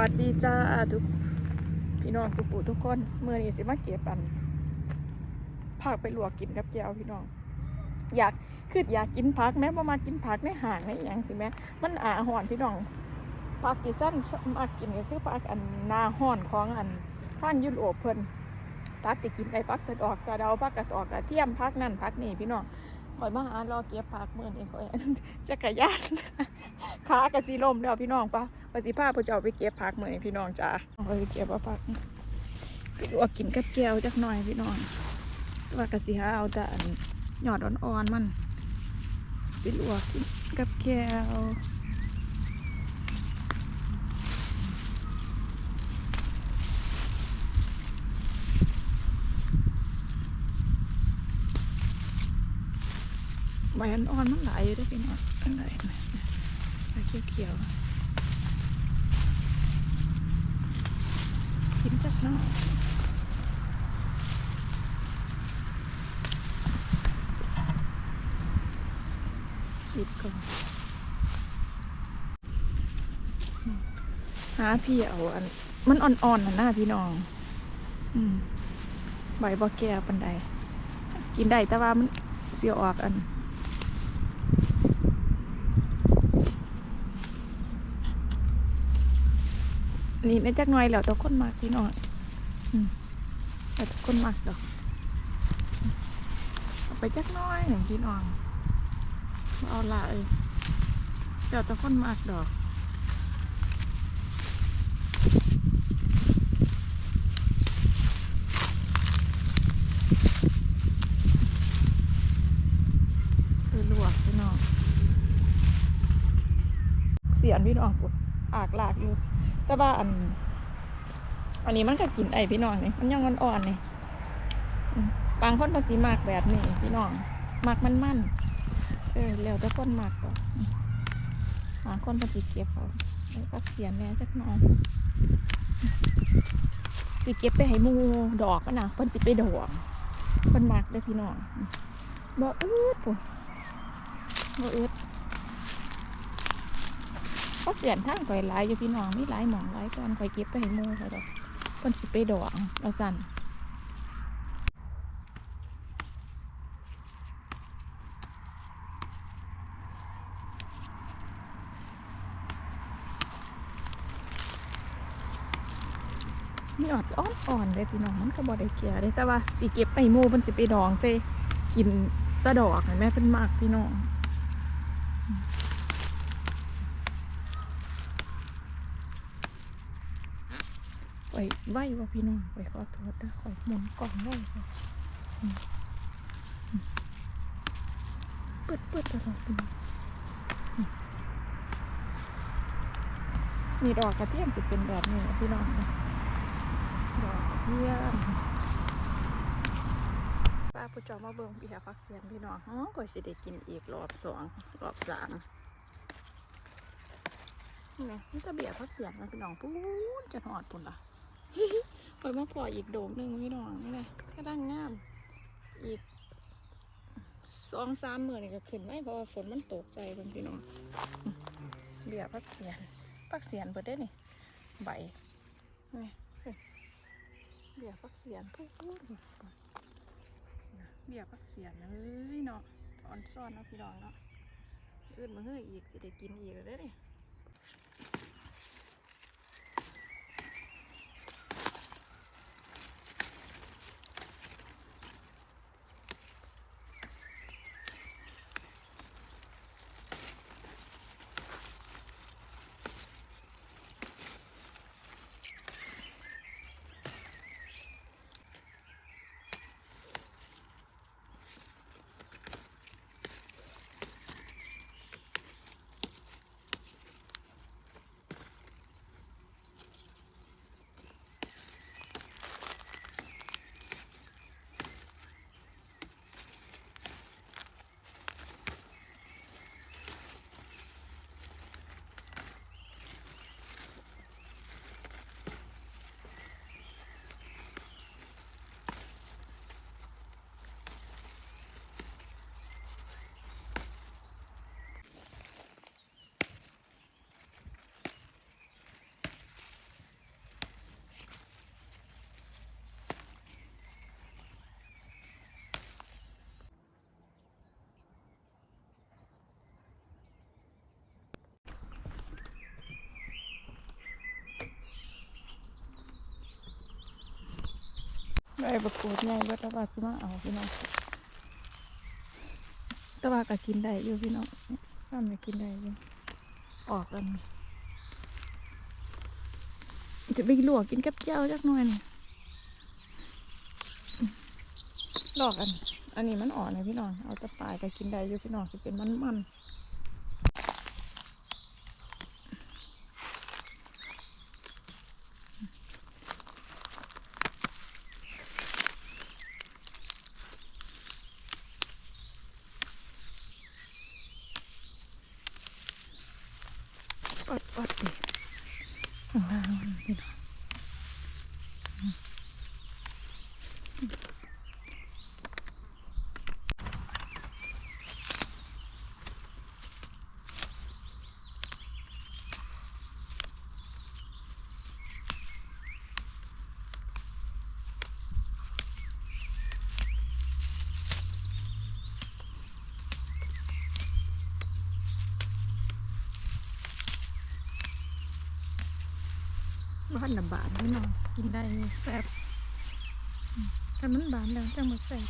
วัสดีจ้าทุกพี่น้องทุกผู้ทุกคนเมื่อนี้สิมาเก็บอันผักไปลวกกินกับแจวพี่น้อง อยากคืออยากกินผักแม้ว่ามากินผักในห่างในอย่างสิแม่มันอาห่อนพี่น้องผักที่สั้นมากินก็คือผักอันนาห่อนของอันทางยุโรปเพิ่นผักที่กินได้ผักสะดอกสะเดาผักกระตอกกระเทียมผักนั่นผักนี่พี่น้องคอยมาหารอเก็บผักเมื่อนี้คอยจักรยาน ขากระสีลมแล้วพี่น้องปะปสิพาผู้เจ้าไปเก็บผักเหมือนพี่น้องจ้าเอาไปเก็บว่าผักไปลวกกินกับแก้วจักหน่อยพี่น้องว่ากระสีหาเอาแต่หยอดอ่อนๆมันไปลวกกินกับแก้วใบอ่อนๆมันไหลอยู่เด้วยพี่น้องอันไหน นะใบเขียวกินจักหน่อยปิดก่อนหาพี่เอาอัน มันอ่อนๆนะหน้าพี่น้อง อืมใบบ่แก่ปันใด กินได้แต่ว่ามันเสียออกอัน นี่ในจักหน่อยแล้วแต่คนมากพี่น้องอืมแล้วแต่คนมากดอกเอาไปจักหน้อยหนึ่งพี่น้องเอาหลายแล้วแต่คนมากดอกพี่น้องเสียนพี่น้องปุ๊บอากลากอยู่ แต่ว่าอัน อันนี้มันก็กินไอพี่น้องนี่มันยังอ่อนๆนี่บางคนก็สีมากแบบนี้พี่น้องมากมันมันเออแล้วแต่คนมากก็อืมบางคนก็สิเก็บเอาแล้วก็เสียแหน่จักหน่อยสิเก็บไปให้มูดอกมันนะเพิ่นสิไปดอกเพิ่นมากเลยพี่น้องอืมบ่อืดปุ่นบ่อืด ก็เสียนทางก่อยหลายอยู่พี่น้องมีหลายหมองหลายตอนก่อยเก็บไปให้หมูเขาดอกเพิ่นสิไปดองเอาสั่นมีออดอ่อนๆเลยพี่น้องมันก็บ่ได้เกียเลยแต่ว่าสิเก็บไปมูเพิ่นสิไปดองเจกินตะดอกเห็นไหมเพิ่นมากพี่น้อง ไปไหวว่าพี่น้องไปขอโทษนะขอยหมุนกล่องได้ค่ะอืมอืมเปิดเปิดตลอดพี่น้องนี่ดอกกระเทียมจะเป็นแบบนี้พี่น้องนะดอกกระเทียมป้าผู้จอมาเบิ่งเบียร์พักเสียนพี่น้องอ๋อก็สิได้กินอีกรอบสองรอบสามนี่ไงนี่ตะเบียร์พักเสียนนะพี่น้องปู๊นจะหอดปุ่นละ ปมาปล่อยอีกโดมหนึ่งพี่น้องนี่เลยกระดังงาม อีกสองสามหมื่นนี่ก็ขึ้นไว้เพราะว่าฝนมันตกใจเพิ่นพี่น้องเบียพักเสียนพักเสียนเปิดได้นี่ใบนี่เฮ้ยเบียพักเสียนพูดเบียพักเสียนเอ้ยเนาะถอนซ่อนเนาะพี่น้องเนาะอื่นมาเฮ้ยอีกจะได้กินอีกแล้วเด้ ได้ประกวดใหญ่เบิดแล้วว่าสิมาเอาพี่น้องแต่ว่าก็กินได้อยู่พี่น้องข้ามไปกินได้อยู่ออกกันจะไปลวกกินกับเจ้าจักหน่อยนี่ลอกอัน อันนี้มันอ่อนนะพี่น้อง เอาตะปายก็กินได้อยู่พี่น้องสิเป็นมันมัน ปัดปัดดิข้างล่างมันพี่น้อง บ้านลำบากพี่น้องกินได้แซ่บถ้ามันบานแล้วจังมาแซ่บ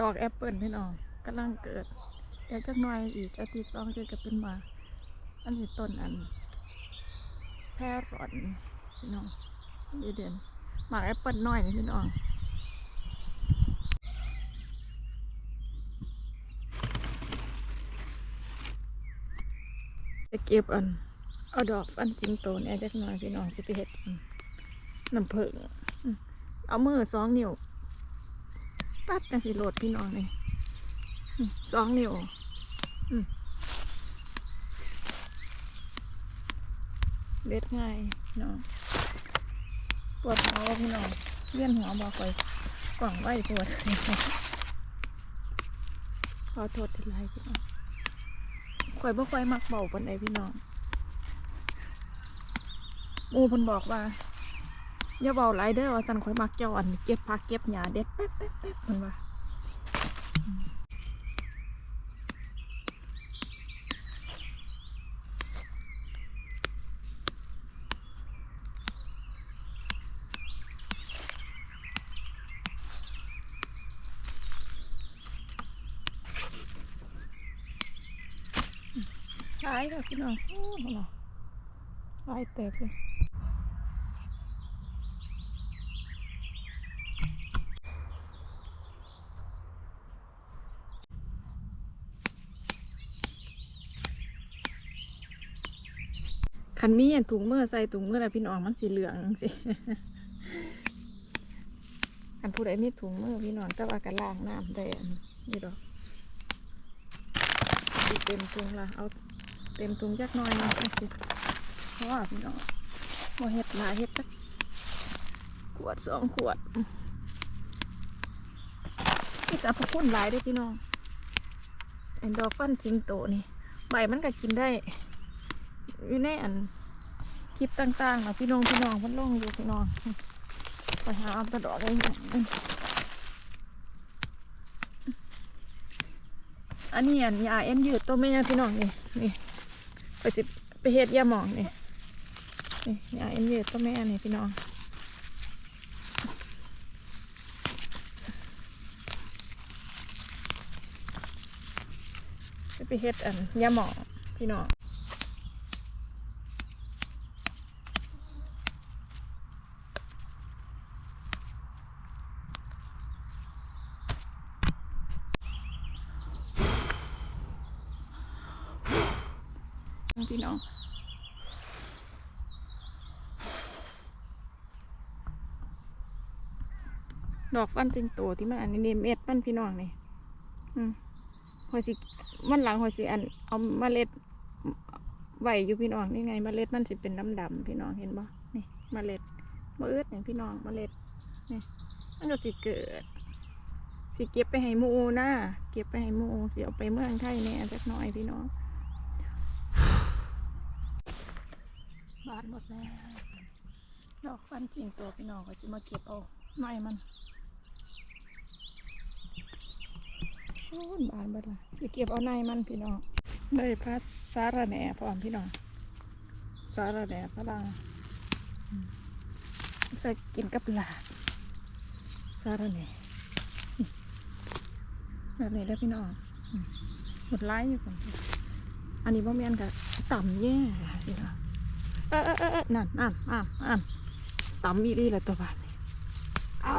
ดอกแอปเปิลพี่น้องกำลังเกิดเดี๋ยวจักหน่อยอีกอาทิตย์สองจะก็เป็นมา อันนี้ต้นอัน แพร่รอนพี่น้องดีเด่นหมากแอปเปิลน้อยนี่พี่น้อง เก็บอันเอาดอกอันจิงโตเนี่ยจักหน่อยพี่น้องจะไปเห็ดน้ำผึ้งเอามือสองนิ้วตัดจังสิโหลดพี่น้องนี่อืมสองนิ้วเด็ดง่ายน้องปวดหัวพี่น้องเวียนหัวบอกไปกล่องไหวปวดขอโทษทีไรพี่น้อง ข่อยบ่ค่อยมักเบาปานใดพี่น้องหมูเพิ่นบอกว่าอย่าเบาหลายเด้อว่าซั่นข่อยมักเจ้าอันเก็บผักเก็บหญ้าเด็ดแป๊บแป๊บแป๊บเพิ่นว่า อืมหลายแล้วพี่น้องโอ้โหเนาะหลายเต็มเลยคันมีอันถุงมือใส่ถุงมือแล้วพี่น้องมันสีเหลืองสิอันผู้ใดมีถุงมือพี่น้องแต่ว่ากันล้างน้ำได้อันนี่ดอกเต็มถุงละเอา เต็มถุงจักหน่อยนะสิเพราะว่าพี่น้องโมเห็ดหลายเห็ดจักขวดสองขวดนี่จะพกคุณหลายเด้วยพี่น้องไอ้ดอกฟันสิงโตนี่ ใบมันก็กินได้อยู่ในอันคลิปต่างๆนะพี่น้องพี่น้องเพันลงอยู่พี่น้องไปหาเอาแตะดอกได้ไหมอันนี้อันยาเอ็นยืดตัวแม่พี่น้องนี่นี่ ไปสิไปเฮ็ดยาหมองนี่นี่ยาเอ็นยืดต้อแม่นี่พี่น้องจะไปเฮ็ดอันยาหมองพี่น้อง พี่น้องดอกฟันจริงโตที่มันอันนี้เม็ดมันพี่น้องนี่หอยสิมันหลังหอยสิอันเอาเมล็ดไหวอยู่พี่น้องนี่ไงเมล็ดมันสิเป็นดำดำพี่น้องเห็นบ่นี่เมล็ดมะเอิดเนี่ยพี่น้องเมล็ดนี่มันก็สิเกิด สิเก็บไปให้มูนะเก็บไปให้มูสิเอาไปเมืองไทยแน่จักหน่อยพี่น้อง บาดหมดแล้วดอกฟันจริงตัวพี่น้องก็จะมาเก็บเอาในมันโอ้บาดหมดละสิเก็บเอาในมันพี่น้องได้พัดสารแหน่พร้อมพี่น้องสารแหน่ฝรั่งอืมใส่กินกับลาบสารแหน่แบบนี้ได้อพี่น้องหมดไล่อยู่คนอันนี้บ่แม่นกับต่ำแย่พี่น้อง เออเออเออเออนั่นนั่นนั่นนั่นต่ำอีรีเลยตัวบ้านนี่เอา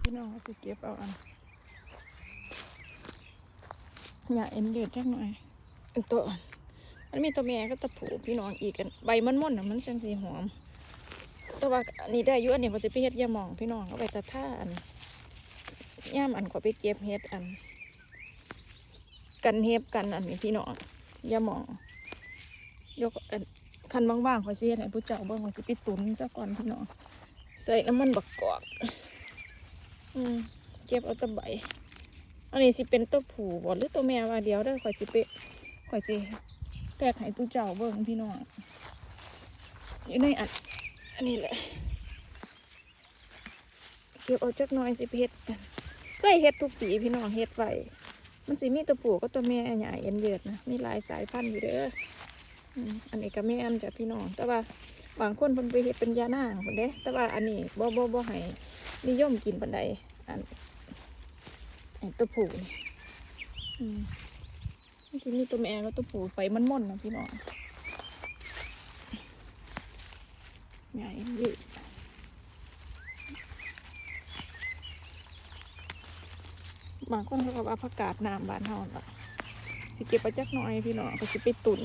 พี่น้องเขาจะเก็บเอาอันอย่าเอ็นเดือดจักหน่อยอันตัวอ่อนมันมีตัวแม่ก็ตัวผูพี่น้องอีกกันใบมันม่อนๆน่ะมันจังสีหอม แต่ว่าอันนี้ได้อยู่อันนี้มันจะไปเฮ็ดยาหมองพี่น้องเอาไปตะท่าอัน ย่ามอันขอไปเก็บเฮ็ดอัน กันเฮ็บกันอันนี้พี่น้องยามองยกอันคันบางๆขอยสิเฮ็ดให้ผู้เจ้าเบิ่งขอสิไปตุนซะก่อนพี่น้องใส่น้ำมันบักกอกอืมเก็บเอาตะใบอันนี้สิเป็นตัวผู้บ่หรือตัวแม่ว่าเดียวเด้อขอยสิไปขอยสิแตกให้ผู้เจ้าเบิ่งพี่น้องอยู่ในอันอันนี้แหละเก็บเอาจักน้อยสิเฮ็ดกัน เคยเฮ็ดทุกปีพี่น้องเฮ็ดไว้มันสิมีตัวผู้ก็ตัวแม่ใหญ่เอ็นเยือดนะมีหลายสายพันธุ์อยู่เด้ออันนี้ก็แม่อันจ้ะพี่น้องแต่ว่าบางคนเพิ่นไปเฮ็ดเป็นยานางเพิ่นเด้แต่ว่าอันนี้บ่บ่บ่ให้นิยมกินปานใดอันไอ้ตัวผู้นี่อืมมันสิมีตัวแม่กับตัวผู้ไฟมันม่อนนะพี่น้องใหญ่ยืด บางคนเขาก็ว่าผักกาดน้ำบานเฮาล่ะสิเก็บไปจักหน่อยพี่น้องก็สิไปตุน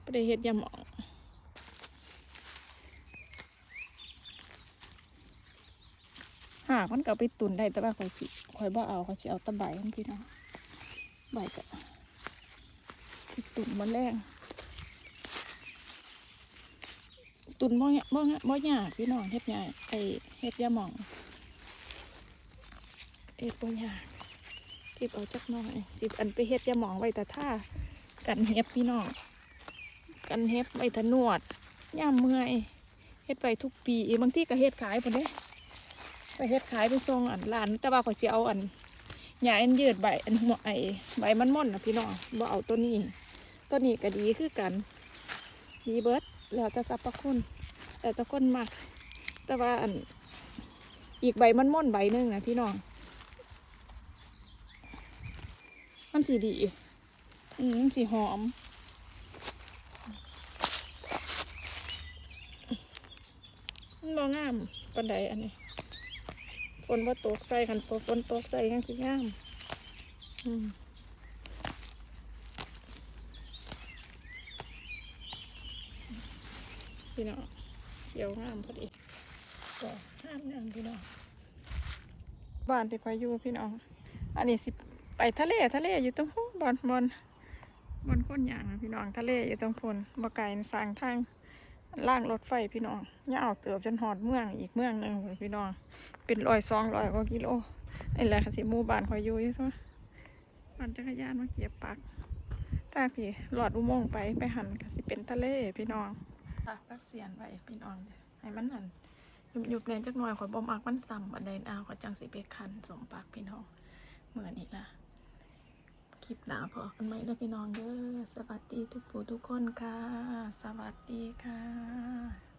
ไปได้เฮ็ดยาหมองหากมันก็ไปตุนได้แต่ว่าข่อยสิข่อยบ่เอาข่อยสิเอาตะใบมันพี่น้องใบก็สิตุนมันแรงตุนบ่ยบ่ยบ่ยากพี่น้องเฮ็ดยาไอเฮ็ดยาหม่อง เฮ็ดบ่ยาเก็บเอาจักหน่อยสิบอันไปเฮ็ดยาหม่องไว้แต่ท่ากันเฮ็บพี่น้องกันเฮ็บไว้ถนวดย่ามเมื่อยเฮ็ดไปทุกปีบางที่ก็เฮ็ดขายพุ่นเด้ไปเฮ็ดขายไปส่งอันร้าน แต่ว่าขอยสิเอาอันหญ้าอันยืดใบอันหัวไอใบมันม่อนนะพี่น้องบ่เอาตัวนี้ตัวนี้ก็ดีคือกัน ดีเบิร์ดแล้วแต่สรรพคุณแต่ตะคนมากแต่ว่าอันอีกใบมันม่อนใบหนึ่งนะพี่น้อง มันสีดี อืมสีหอม มันบ่งามปันใดอันนี้ฝนว่าตกใส่กันฝนตกใส่ยังสิงาม อืมพี่น้องเขียวงามพอดีก็งามงามพี่น้องบ้านที่คอยอยู่พี่น้อง อันนี้สิ ไปทะเลทะเลอยู่ตรงพูนบอนบอนบอนก้นยางพี่น้องทะเลอยู่ตรงพนบ่ไกลสร้างทางล่างรถไฟพี่น้องยาเติบจนหอดเมืองอีกเมืองหนึ่งพุ่นพี่น้อง เป็นร้อยสองร้อยกว่ากิโลนี่แหละค่ะสิมู่บ้านคอยอยู่ใช่ไหมปั่นจักรยานมาเกียบปักถ้าพี่หลอดอุโมงค์ไปไปหันก็สิเป็นทะเลพี่น้องตากปักเสียนไว้พี่น้องให้มันนั่นยุบยุบแรงจักหน่อยขอยบ่มอักมันซ้ำบันไดเอาขอยจังสิไปคันสมปากพี่น้องเหมือนนี่ล่ะ ลิปหนาพอกันไหมเด้อพี่น้องเด้อสวัสดีทุกผู้ทุกคนค่ะ สวัสดีค่ะ